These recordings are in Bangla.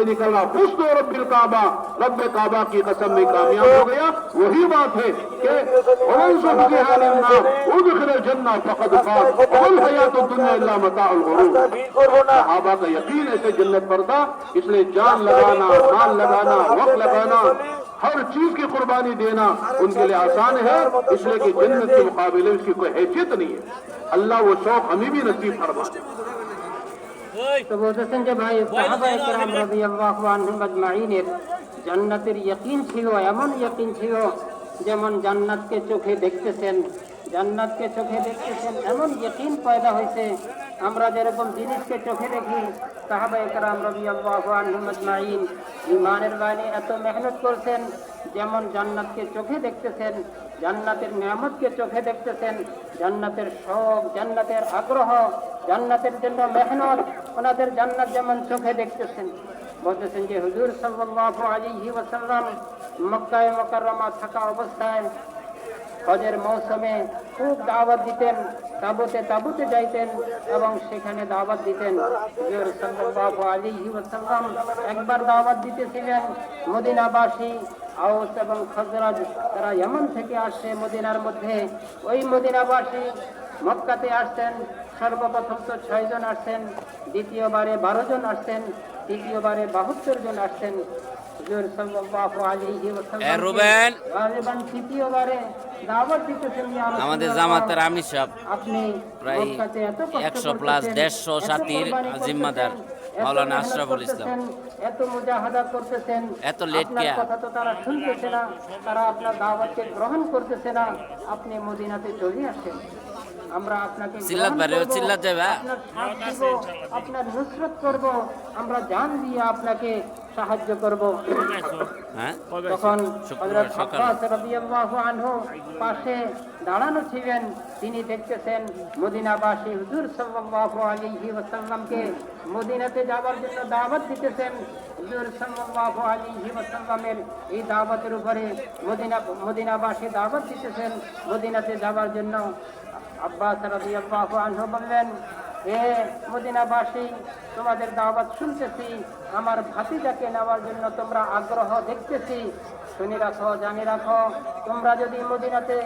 نکلا۔ خوش تو رب کعبہ رب کعبہ کی قسم میں کامیاب ہو گیا۔ وہی بات ہے کہ ادخل الجنہ فقد فاز۔ قل حیات الدنیا الا متاع الغرور۔ صحابہ کا یقین ہے کہ جنت پردہ، اس لیے جان لگانا، مال لگانا، وقت لگانا، ہر چیز کی قربانی دینا ان کے لیے آسان ہے۔ اس لیے کہ جنت کے مقابلے اس کی کوئی حیثیت نہیں ہے۔ اللہ وہ شوق ہمیں بھی نصیب فرما তো বলতেছেন যে ভাই সাহাবা একরাম রাদিয়াল্লাহু আনহুম আজমাইনের জান্নাতের ইয়াকিন ছিল এমন ইয়াকিন ছিল যেমন জান্নাতকে চোখে দেখতেছেন জান্নাতকে চোখে দেখতেছেন এমন ইয়াকিন পয়দা হয়েছে। আমরা যেরকম জিনিসকে চোখে দেখি সাহাবা একরাম রাদিয়াল্লাহু আনহুম আজমাইন ইমানের লাইনে এত মেহনত করছেন যেমন জান্নাতকে চোখে দেখতেছেন জান্নাতের নিয়ামতকে চোখে দেখতেছেন জান্নাতের শখ জান্নাতের আগ্রহ জান্নাতের জন্য মেহনত, ওনাদের জান্নাত যেমন চোখে দেখতেছেন। বলতেছেন যে, হুজুর সাল্লাল্লাহু আলাইহি ওয়াসাল্লাম মক্কায় মুকাররমা থাকা অবস্থায় হজের মৌসুমে খুব দাওয়াত দিতেন, তাবুতে তাবুতে যাইতেন এবং সেখানে দাওয়াত দিতেন। হুজুর সাল্লাল্লাহু আলাইহি ওয়াসাল্লাম একবার দাওয়াত দিতেছিলেন মদিনাবাসী আউস এবং খজরাজ। তারা এমন থেকে আসছে মদিনার মধ্যে। ওই মদিনাবাসী মক্কাতে আসছেন। সর্বপ্রথম তো ছয় জন আসছেন দ্বিতীয়বারে বারো জন আসছেন তৃতীয়বারে বাহাত্তর জন আসছেন। আমাদের জামাতের সাহেব আপনি প্রায় 100 প্লাস করতেছেন, 150 এত সাথীর কোরবানি জিম্মাদার মাওলানা আশরাফুল ইসলাম। এত মুজাহাদা করতেছেন। এত late কেয়া? কথা তো তারা শুনতেছে না তারা আপনার দাওয়াতকে গ্রহণ করতেছে না আপনি মদিনাতে চলে আসেন। আমরা আপনাকে চিল্লাত পারে, চিল্লাত যাবে, হ্যাঁ? আপনার নুসরত করব আমরা জান দিয়ে আপনাকে সাহায্য করব। হ্যাঁ? তখন হযরত আব্বাস রাদিয়াল্লাহু আনহু পাশে দাঁড়ানো ছিলেন তিনি দেখতেছেন মদিনাবাসী হুজুর সাল্লাল্লাহু আলাইহি ওয়াসাল্লামকে মদিনাতে যাওয়ার জন্য দাওয়াত দিতেছেন। হুজুর সাল্লাল্লাহু আলাইহি ওয়াসাল্লামের এই দাওয়াতের উপরে মদিনা মদিনাবাসী দাওয়াত দিতেছেন। মদিনাতে যাওয়ার জন্য আব্বাস রাদিয়াল্লাহু আনহু বললেন, হে মদিনাবাসী, তোমাদের দাওয়াত শুনতেছি, আমার ভাতিজাকে নেওয়ার জন্য তোমরা আগ্রহ দেখতেছি। শুনে রাখো, জানি রাখো, তোমরা যদি মদিনাতে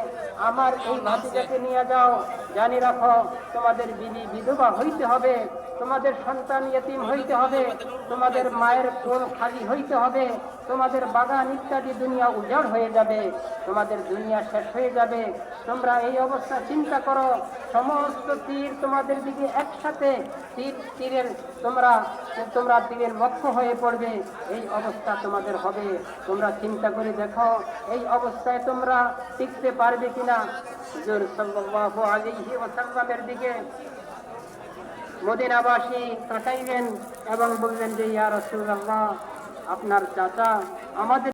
আমার এই ভাতিজাকে নিয়ে যাও জানি রাখো, তোমাদের বিবি বিধবা হইতে হবে, তোমাদের সন্তান ইয়তিম হইতে হবে, তোমাদের মায়ের কোল খালি হইতে হবে, তোমাদের বাগান ইত্যাদি দুনিয়া উজাড় হয়ে যাবে, তোমাদের দুনিয়া শেষ হয়ে যাবে। তোমরা এই অবস্থা চিন্তা করো, সমস্ত তীর তোমাদের দিকে একসাথে, তীর তীরের তোমরা তোমরা তীরের লক্ষ্য হয়ে পড়বে, এই অবস্থা তোমাদের হবে। তোমরা চিন্তা করে দেখো, এই অবস্থায় তোমরা টিকতে পারবে কিনা? হুজুর সাল্লাল্লাহু আলাইহি ওসাল্লামের দিকে মদিনাবাসী তাকাইলেন এবং বললেন যে ইয়া রাসূলুল্লাহ আপনার চাচা আমাদের